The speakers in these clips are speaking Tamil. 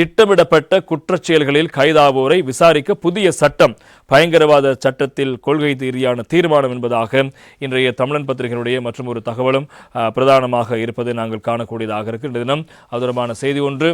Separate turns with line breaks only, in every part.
திட்டமிடப்பட்ட குற்றச் செயல்களில் கைதாவோரை விசாரிக்க புதிய சட்டம் பயங்கரவாத சட்டத்தில் கொள்கை ரீதியான தீர்மானம் என்பதாக இன்றைய தமிழன் பத்திரிகையினுடைய மற்றும் ஒரு தகவலும் பிரதானமாக இருப்பதை நாங்கள் காணக்கூடியதாக இருக்கின்ற தினம் அது தொடர்பான செய்தி ஒன்று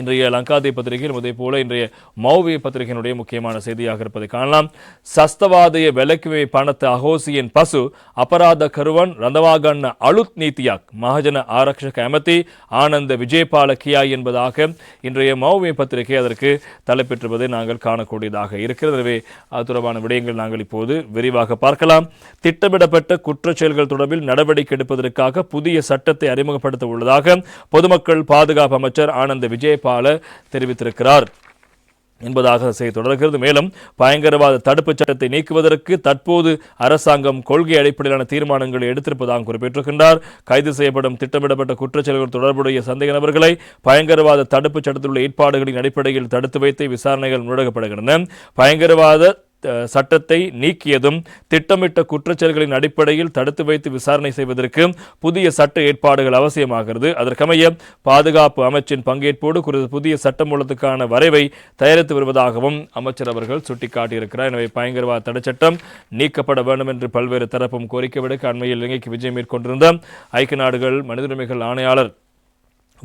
இன்றைய லங்காதி பத்திரிகையில் அதே போல இன்றைய மௌவி பத்திரிகையினுடைய முக்கியமான செய்தியாக இருப்பதை காணலாம். சஸ்தவாதய விலக்குவை பணத்து அகோசியின் பசு அபராத கருவன் ரந்தவாகண்ண அழுத் நீத்தியாக் மகஜன ஆரக்ஷக அமதி ஆனந்த விஜயபால கியா என்பதாக இன்றைய மௌவி பத்திரிகை அதற்கு தலைப்பெற்றுவதை நாங்கள் காணக்கூடியதாக இருக்கிறது. எனவே அது தொடர்பான விடயங்கள் நாங்கள் இப்போது விரிவாக பார்க்கலாம். திட்டமிடப்பட்ட குற்றச் செயல்கள் தொடர்பில் நடவடிக்கை எடுப்பதற்காக புதிய சட்டத்தை அறிமுகப்படுத்த உள்ளதாக பொதுமக்கள் பாதுகாப்பு அமைச்சர் ஆனந்த விஜயபால் தெரிவித்திருக்கிறார். என்பதாக செய்தி தொடர்கிறது. மேலும் பயங்கரவாத தடுப்புச் சட்டத்தை நீக்குவதற்கு தற்போது அரசாங்கம் கொள்கை அடிப்படையிலான தீர்மானங்களை எடுத்திருப்பதாக குறிப்பிட்டிருக்கின்றார். கைது செய்யப்படும் திட்டமிடப்பட்ட குற்றச்செயல்கள் தொடர்புடைய சந்தேக நபர்களை பயங்கரவாத தடுப்புச் சட்டத்தில் உள்ள ஏற்பாடுகளின் அடிப்படையில் தடுத்து வைத்து விசாரணைகள் முன்னெடுக்கப்படுகின்றன. பயங்கரவாத சட்டத்தை நீக்கியதும் திட்டமிட்ட குற்றச்செயல்களின் அடிப்படையில் தடுத்து வைத்து விசாரணை செய்வதற்கு புதிய சட்ட ஏற்பாடுகள் அவசியமாகிறது. அதற்கமைய பாதுகாப்பு அமைச்சின் பங்கேற்போடு குறித்த புதிய சட்டமூலத்துக்கான வரைவை தயாரித்து வருவதாகவும் அமைச்சர் அவர்கள் சுட்டிக்காட்டியிருக்கிறார். எனவே பயங்கரவாத தடைச்சட்டம் நீக்கப்பட வேண்டும் என்று பல்வேறு தரப்பும் கோரிக்கை விடுக்க அண்மையில் இலங்கைக்கு விஜயம் மேற்கொண்டிருந்த ஐக்கிய நாடுகள் மனித உரிமைகள் ஆணையாளர்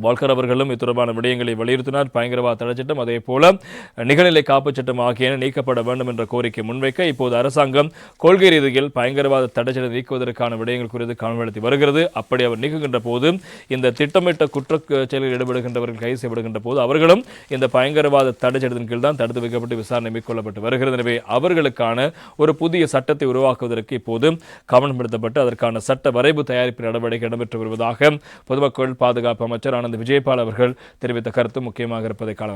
வால்கர் அவர்களும் இது தொடர்பான விடயங்களை வலியுறுத்தினார். பயங்கரவாத தடைச்சட்டம் அதே போல நிகழ்நிலை காப்புச் சட்டம் ஆகியன நீக்கப்பட வேண்டும் என்ற கோரிக்கை முன்வைக்க இப்போது அரசாங்கம் கொள்கை ரீதியில் பயங்கரவாத தடை நீக்குவதற்கான விடயங்கள் குறித்து கவனப்படுத்தி வருகிறது. அப்படி அவர் நீக்குகின்ற போது இந்த திட்டமிட்ட குற்ற செயலில் ஈடுபடுகின்றவர்கள் கைது செய்யப்படுகின்ற போது அவர்களும் இந்த பயங்கரவாத தடைச்சட்டத்தின் கீழ் தான் தடுத்து வைக்கப்பட்டு விசாரணை மேற்கொள்ளப்பட்டு வருகிறது. எனவே அவர்களுக்கான ஒரு புதிய சட்டத்தை உருவாக்குவதற்கு இப்போது கவனப்படுத்தப்பட்டு அதற்கான சட்ட வரைவு தயாரிப்பு நடவடிக்கை இடம்பெற்று வருவதாக பொதுமக்கள் பாதுகாப்பு அமைச்சர் விஜயபால் அவர்கள் தெரிவித்த கருத்து முக்கியமாக இருப்பதை காணலாம்.